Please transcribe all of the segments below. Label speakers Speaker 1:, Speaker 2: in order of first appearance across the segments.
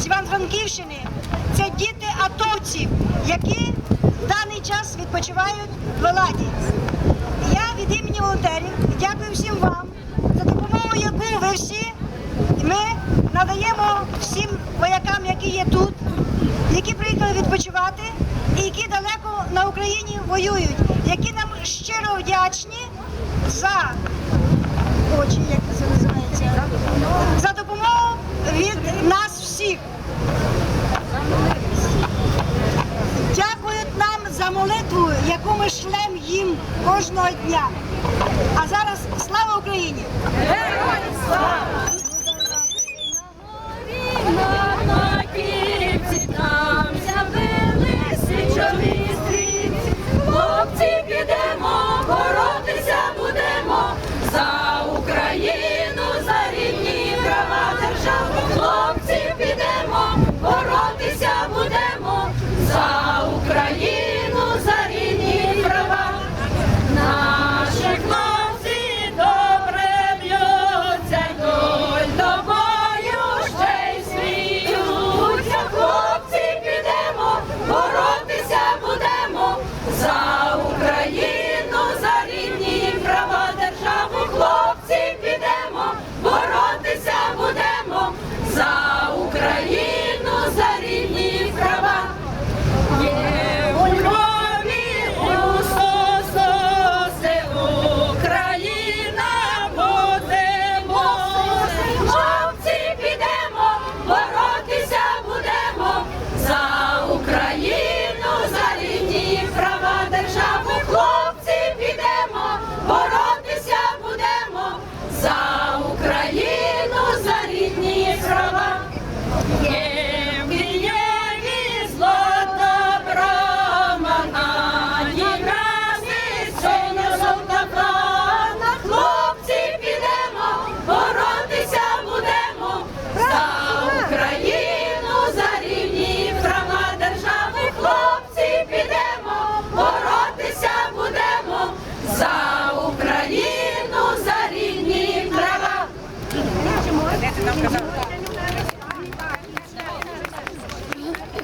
Speaker 1: з Іван-Франківщини, це діти атовців, які в даний час відпочивають в Еладі. Я від імені волонтерів дякую всім вам за допомогу, яку ви всі ми надаємо всім воякам, які є тут, які приїхали відпочивати і які далеко на Україні воюють, які нам щиро вдячні за.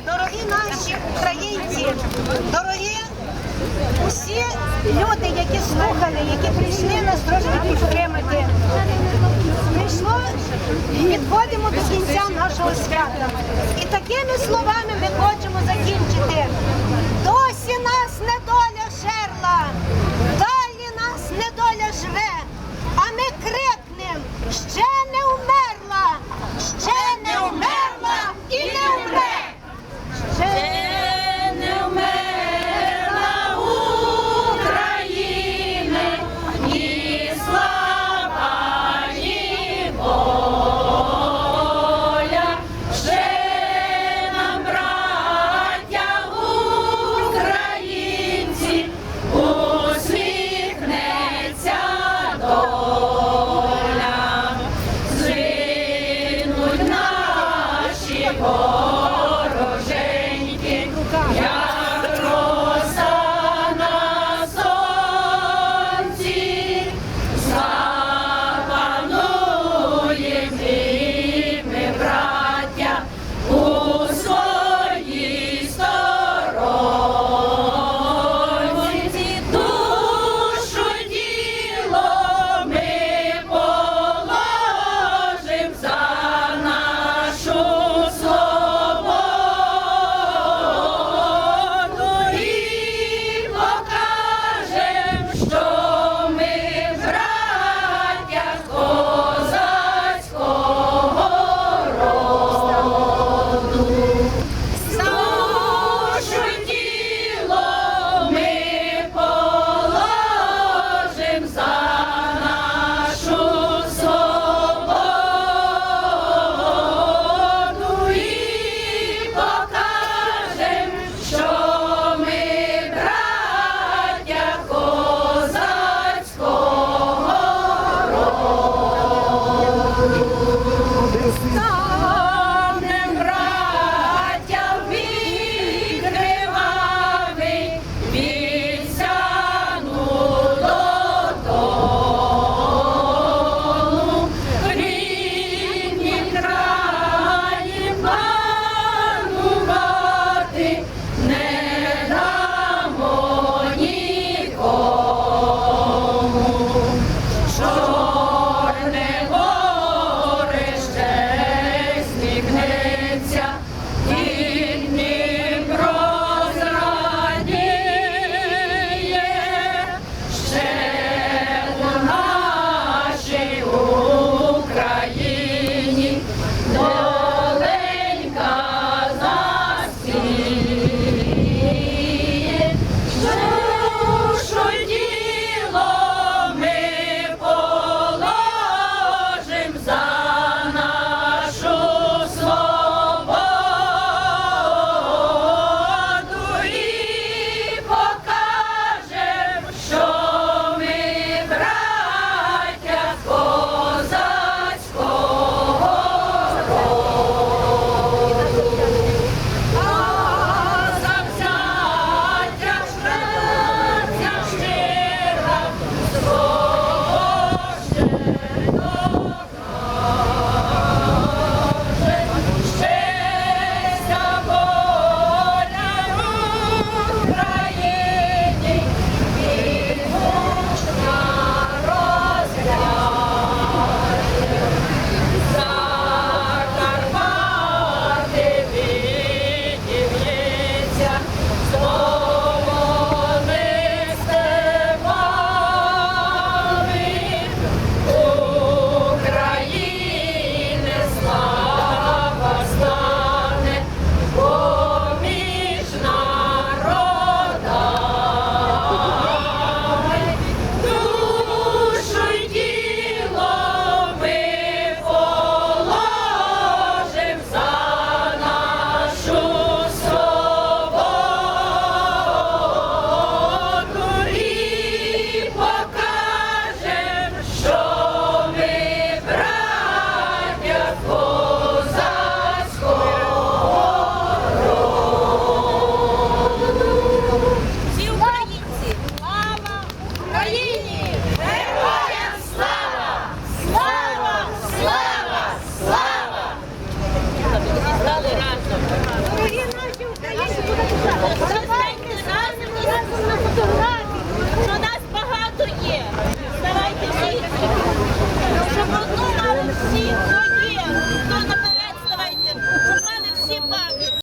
Speaker 1: Дорогі наші українці, дорогі усі люди, які слухали, які прийшли нас трошки підтримати. Прийшло, підходимо до кінця нашого свята. І такими словами ми хочемо закінчити.